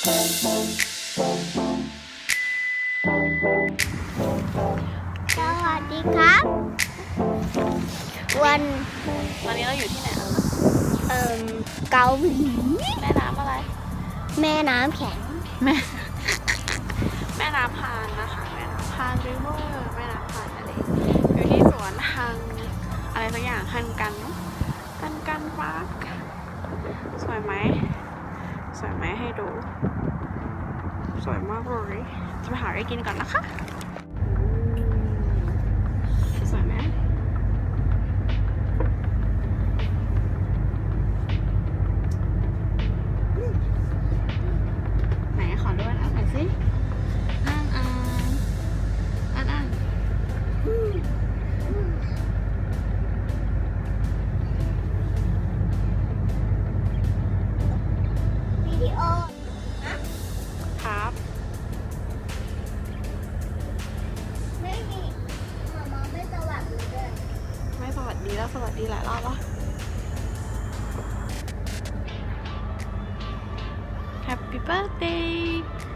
สวัสดีครับ วัน ตอนนี้เราอยู่ที่ไหนแล้วเอ่มเกาหลี แม่น้ำอะไร แม่น้ำแข็ง แม่ แม่น้ำพานนะคะ แม่น้ำพานริเวอร์แม่น้ำพานอะไรอยู่ที่สวนฮังอะไรสักอย่างฮันกันเนอะฮันกันพาร์คสวยไหม สวยไหมให้ดู สวยมากเลย จะไปหาอะไรกินก่อนนะคะ แล้วสวัสดีหลายรอบแล้ว Happy birthday เดย์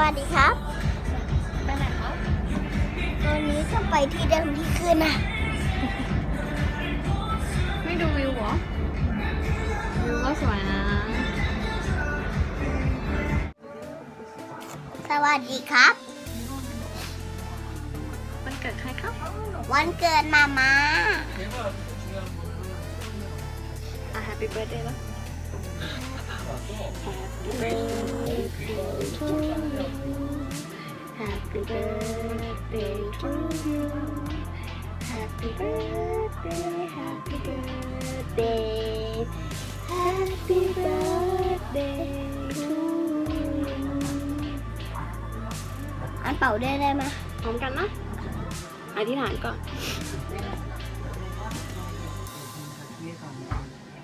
วัสดีครับไปไหนครับวันนี้จะไปที่เดิมที่ขึ้นนะไม่ดูวิวเหรอ วิวก็สวยนะ สวัสดีครับมันเกิดใครครับ วันเกิดมามาอะ Happy Birthday แล้ว Happy Birthday to you Happy Birthday to you Happy Birthday Happy Birthday Happy Birthday to you อันเป่าได้ได้ไหม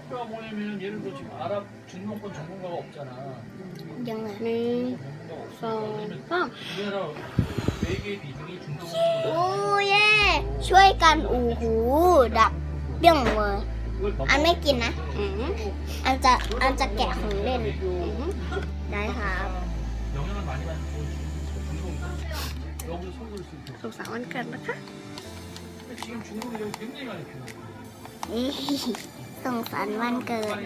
พร้อมกันนะ อธิษฐานก่อน 그러니까 뭐냐면 예를 들어 지금 아랍 중동권 전문가가 없잖아. ยังไง หนึ่ง 전문가가 สอง 없어. สาม 우리나라 외계 비중이 중동 โอ้เย่ช่วยกันอูหูดับเบี้ยงเลย 그걸 อันไม่กินนะ อืม อันจะอันจะแกะของเล่น อืม ได้ครับ 영향을 많이 받는 중동 여기서 손을 쓸 때. สุขสันต์วันเกิดนะคะ 근데 지금 중국이 여기 굉장히 많이 필요해. นี่ ส่งสารวันเกิด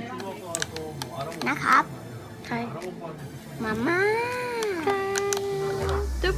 นะครับ ใครมาม่าจุ๊บ